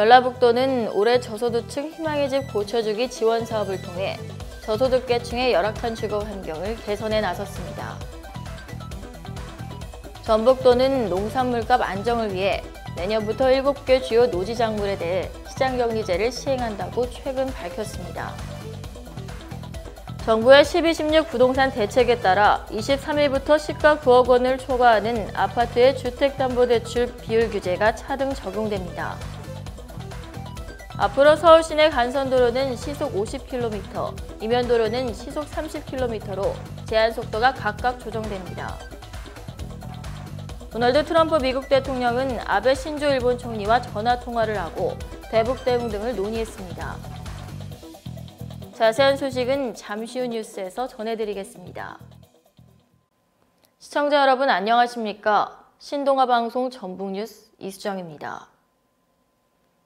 전라북도는 올해 저소득층 희망의 집 고쳐주기 지원 사업을 통해 저소득계층의 열악한 주거 환경을 개선해 나섰습니다. 전북도는 농산물값 안정을 위해 내년부터 7개 주요 노지작물에 대해 시장격리제를 시행한다고 최근 밝혔습니다. 정부의 1216 부동산 대책에 따라 23일부터 시가 9억 원을 초과하는 아파트의 주택담보대출 비율 규제가 차등 적용됩니다. 앞으로 서울 시내 간선도로는 시속 50km, 이면도로는 시속 30km로 제한 속도가 각각 조정됩니다. 도널드 트럼프 미국 대통령은 아베 신조 일본 총리와 전화 통화를 하고 대북 대응 등을 논의했습니다. 자세한 소식은 잠시 후 뉴스에서 전해드리겠습니다. 시청자 여러분 안녕하십니까? 신동아 방송 전북 뉴스 이수정입니다.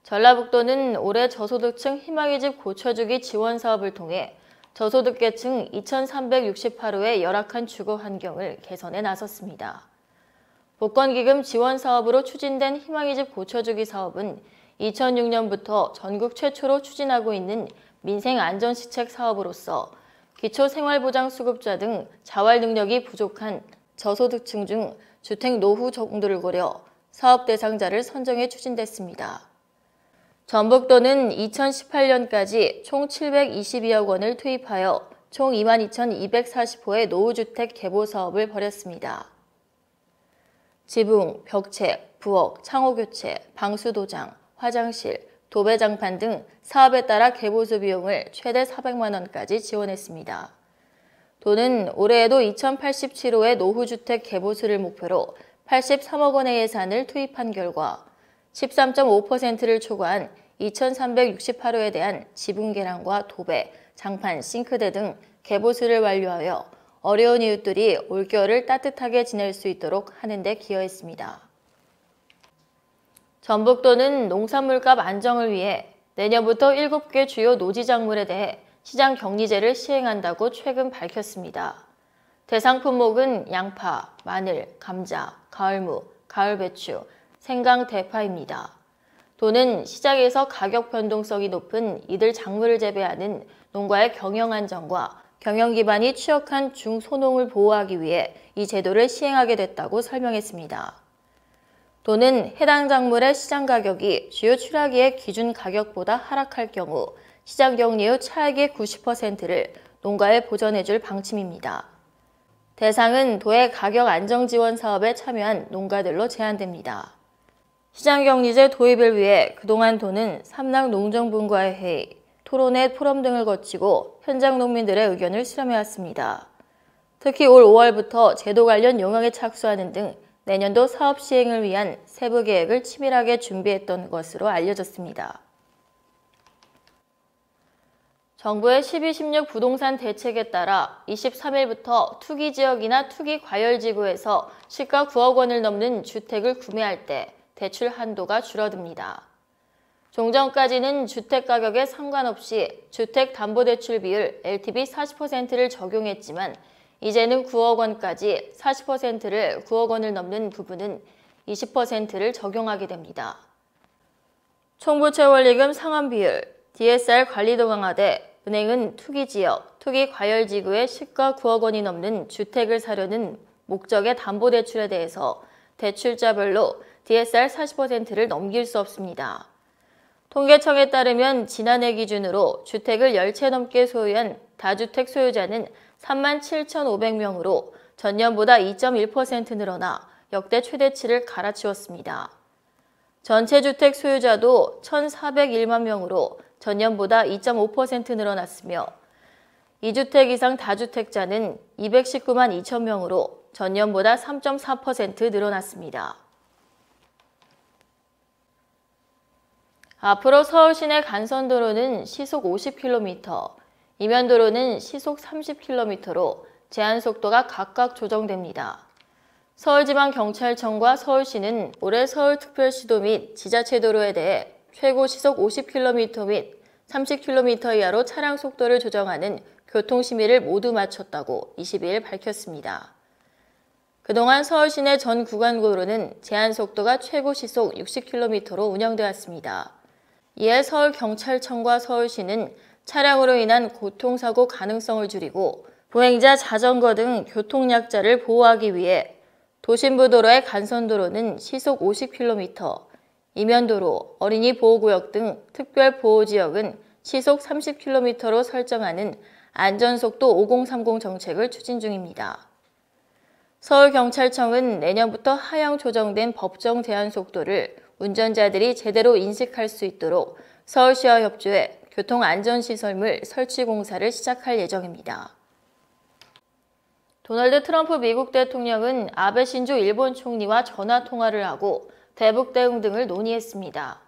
전라북도는 올해 저소득층 희망의 집 고쳐주기 지원 사업을 통해 저소득계층 2,368호의 열악한 주거 환경을 개선해 나섰습니다. 복권기금 지원 사업으로 추진된 희망의 집 고쳐주기 사업은 2006년부터 전국 최초로 추진하고 있는 민생안전시책 사업으로서 기초생활보장수급자 등 자활 능력이 부족한 저소득층 중 주택 노후 정도를 고려 사업 대상자를 선정해 추진됐습니다. 전북도는 2018년까지 총 722억 원을 투입하여 총 22,240호의 노후주택 개보 사업을 벌였습니다. 지붕, 벽체, 부엌, 창호교체, 방수도장, 화장실, 도배장판 등 사업에 따라 개보수 비용을 최대 400만 원까지 지원했습니다. 도는 올해에도 2087호의 노후주택 개보수를 목표로 83억 원의 예산을 투입한 결과 13.5%를 초과한 2,368호에 대한 지붕 개량과 도배, 장판, 싱크대 등 개보수를 완료하여 어려운 이웃들이 올겨울을 따뜻하게 지낼 수 있도록 하는 데 기여했습니다. 전북도는 농산물값 안정을 위해 내년부터 7개 주요 노지작물에 대해 시장 격리제를 시행한다고 최근 밝혔습니다. 대상 품목은 양파, 마늘, 감자, 가을무, 가을배추, 생강, 대파입니다. 도는 시장에서 가격 변동성이 높은 이들 작물을 재배하는 농가의 경영 안정과 경영 기반이 취약한 중소농을 보호하기 위해 이 제도를 시행하게 됐다고 설명했습니다. 또는 해당 작물의 시장 가격이 주요 출하기의 기준 가격보다 하락할 경우 시장 격리 후 차액의 90%를 농가에 보전해줄 방침입니다. 대상은 도의 가격 안정 지원 사업에 참여한 농가들로 제한됩니다. 시장격리제 도입을 위해 그동안 도는 삼락 농정분과의 회의, 토론회 포럼 등을 거치고 현장 농민들의 의견을 수렴해왔습니다. 특히 올 5월부터 제도 관련 용역에 착수하는 등 내년도 사업 시행을 위한 세부 계획을 치밀하게 준비했던 것으로 알려졌습니다. 정부의 1216 부동산 대책에 따라 23일부터 투기 지역이나 투기 과열 지구에서 시가 9억 원을 넘는 주택을 구매할 때 대출 한도가 줄어듭니다. 종전까지는 주택 가격에 상관없이 주택담보대출 비율 LTV 40%를 적용했지만 이제는 9억 원까지 40%를 9억 원을 넘는 부분은 20%를 적용하게 됩니다. 총부채 원리금 상환 비율, DSR 관리도 강화돼 은행은 투기지역, 투기과열지구에 시가 9억 원이 넘는 주택을 사려는 목적의 담보대출에 대해서 대출자별로 DSR 40%를 넘길 수 없습니다. 통계청에 따르면 지난해 기준으로 주택을 10채 넘게 소유한 다주택 소유자는 3만 7,500명으로 전년보다 2.1% 늘어나 역대 최대치를 갈아치웠습니다. 전체 주택 소유자도 1,401만 명으로 전년보다 2.5% 늘어났으며 2주택 이상 다주택자는 219만 2천 명으로 전년보다 3.4% 늘어났습니다. 앞으로 서울 시내 간선도로는 시속 50km, 이면도로는 시속 30km로 제한 속도가 각각 조정됩니다. 서울지방경찰청과 서울시는 올해 서울특별시도 및 지자체도로에 대해 최고 시속 50km 및 30km 이하로 차량 속도를 조정하는 교통심의를 모두 마쳤다고 22일 밝혔습니다. 그동안 서울 시내 전 구간 고로는 제한 속도가 최고 시속 60km로 운영되었습니다. 이에 서울경찰청과 서울시는 차량으로 인한 교통사고 가능성을 줄이고 보행자, 자전거 등 교통약자를 보호하기 위해 도심부 도로의 간선도로는 시속 50km, 이면도로, 어린이 보호구역 등 특별 보호지역은 시속 30km로 설정하는 안전속도 5030 정책을 추진 중입니다. 서울경찰청은 내년부터 하향 조정된 법정 제한 속도를 운전자들이 제대로 인식할 수 있도록 서울시와 협조해 교통안전시설물 설치 공사를 시작할 예정입니다. 도널드 트럼프 미국 대통령은 아베 신조 일본 총리와 전화 통화를 하고 대북 대응 등을 논의했습니다.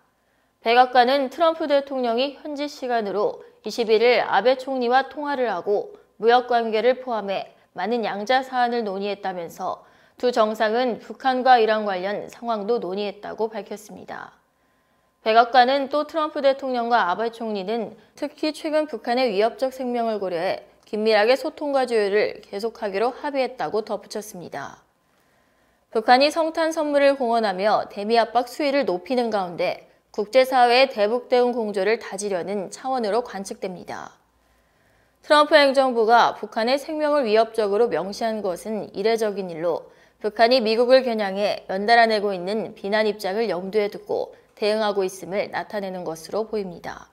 백악관은 트럼프 대통령이 현지 시간으로 21일 아베 총리와 통화를 하고 무역 관계를 포함해 많은 양자 사안을 논의했다면서 두 정상은 북한과 이란 관련 상황도 논의했다고 밝혔습니다. 백악관은 또 트럼프 대통령과 아베 총리는 특히 최근 북한의 위협적 생명을 고려해 긴밀하게 소통과 조율을 계속하기로 합의했다고 덧붙였습니다. 북한이 성탄 선물을 공언하며 대미 압박 수위를 높이는 가운데 국제사회의 대북 대응 공조를 다지려는 차원으로 관측됩니다. 트럼프 행정부가 북한의 생명을 위협적으로 명시한 것은 이례적인 일로 북한이 미국을 겨냥해 연달아 내고 있는 비난 입장을 염두에 두고 대응하고 있음을 나타내는 것으로 보입니다.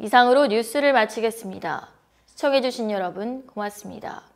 이상으로 뉴스를 마치겠습니다. 시청해주신 여러분 고맙습니다.